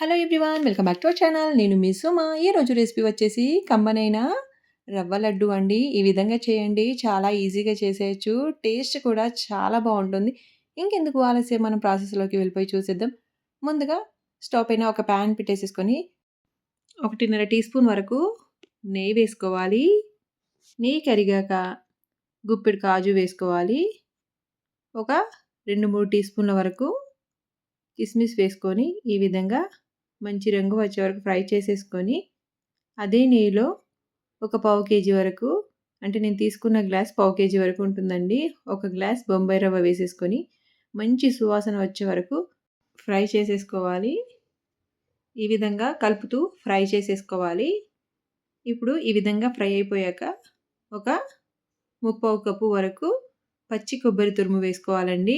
Hello everyone welcome back to our channel నేను మీ సుమా. ఈరోజు రెసిపీ వచ్చేసి కమ్మనైన రవ్వ లడ్డు అండి. ఈ విధంగా చేయండి. చాలా ఈజీగా చేసేయచ్చు. టేస్ట్ కూడా చాలా బాగుంటుంది. ఇంకెందుకు ఆలస్యం? మనం ప్రాసెస్లోకి వెళ్ళిపోయి చూసేద్దాం. ముందుగా స్టవ్ పైన ఒక ప్యాన్ పెట్టేసేసుకొని ఒకటిన్నర టీ స్పూన్ వరకు నెయ్యి వేసుకోవాలి. నెయ్యి కరిగాక గుప్పిడి కాజు వేసుకోవాలి. ఒక రెండు మూడు టీ స్పూన్ల వరకు కిస్మిస్ వేసుకొని ఈ విధంగా మంచి రంగు వచ్చే వరకు ఫ్రై చేసేసుకొని అదే నెయ్యిలో ఒక పావు కేజీ వరకు అంటే నేను తీసుకున్న గ్లాస్ పావు కేజీ వరకు ఉంటుందండి ఒక గ్లాస్ బొంబాయి రవ్వ వేసేసుకొని మంచి సువాసన వచ్చే వరకు ఫ్రై చేసేసుకోవాలి. ఈ విధంగా కలుపుతూ ఫ్రై చేసేసుకోవాలి. ఇప్పుడు ఈ విధంగా ఫ్రై అయిపోయాక ఒక ముప్పావు కప్పు వరకు పచ్చి కొబ్బరి తురుము వేసుకోవాలండి.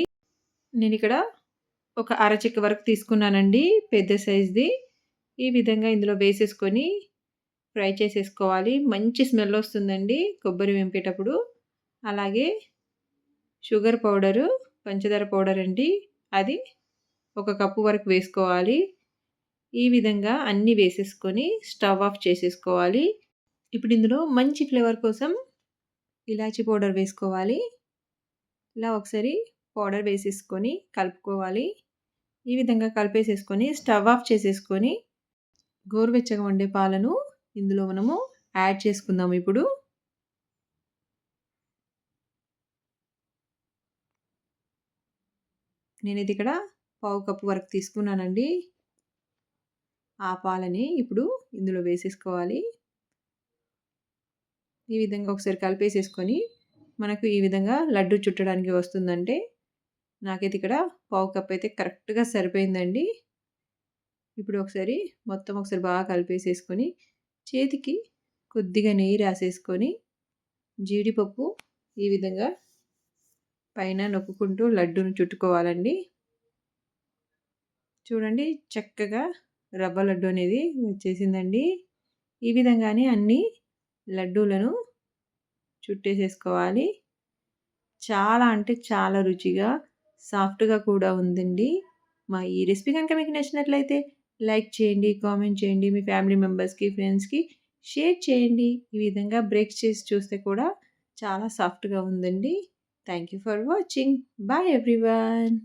నేను ఇక్కడ ఒక అరచిక్క వరకు తీసుకున్నానండి పెద్ద సైజ్ది. ఈ విధంగా ఇందులో వేసేసుకొని ఫ్రై చేసేసుకోవాలి. మంచి స్మెల్ వస్తుందండి కొబ్బరి వెంపేటప్పుడు. అలాగే షుగర్ పౌడరు పంచదార పౌడర్ అండి అది ఒక కప్పు వరకు వేసుకోవాలి. ఈ విధంగా అన్నీ వేసేసుకొని స్టవ్ ఆఫ్ చేసేసుకోవాలి. ఇప్పుడు ఇందులో మంచి ఫ్లేవర్ కోసం ఇలాచీ పౌడర్ వేసుకోవాలి. ఇలా ఒకసారి పౌడర్ వేసేసుకొని కలుపుకోవాలి. ఈ విధంగా కలిపేసేసుకొని స్టవ్ ఆఫ్ చేసేసుకొని గోరువెచ్చగా వండే పాలను ఇందులో మనము యాడ్ చేసుకుందాం ఇప్పుడు. నేను ఇది ఇక్కడ పావు కప్పు వరకు తీసుకున్నానండి. ఆ పాలని ఇప్పుడు ఇందులో వేసేసుకోవాలి. ఈ విధంగా ఒకసారి కలిపేసేసుకొని మనకు ఈ విధంగా లడ్డు చుట్టడానికి వస్తుందంటే నాకైతే ఇక్కడ పావు కప్ అయితే కరెక్ట్గా సరిపోయిందండి. ఇప్పుడు ఒకసారి మొత్తం ఒకసారి బాగా కలిపేసేసుకొని చేతికి కొద్దిగా నెయ్యి రాసేసుకొని జీడిపప్పు ఈ విధంగా పైన నొక్కుంటూ లడ్డూను చుట్టుకోవాలండి. చూడండి చక్కగా రవ్వ లడ్డు అనేది వచ్చేసిందండి. ఈ విధంగానే అన్ని లడ్డూలను చుట్టేసేసుకోవాలి. చాలా అంటే చాలా రుచిగా సాఫ్ట్గా కూడా ఉందండి. మా ఈ రెసిపీ కనుక మీకు నచ్చినట్లయితే లైక్ చేయండి కామెంట్ చేయండి మీ ఫ్యామిలీ మెంబర్స్కి ఫ్రెండ్స్కి షేర్ చేయండి. ఈ విధంగా బ్రేక్ చేసి చూస్తే కూడా చాలా సాఫ్ట్గా ఉందండి. Thank you for watching. Bye everyone.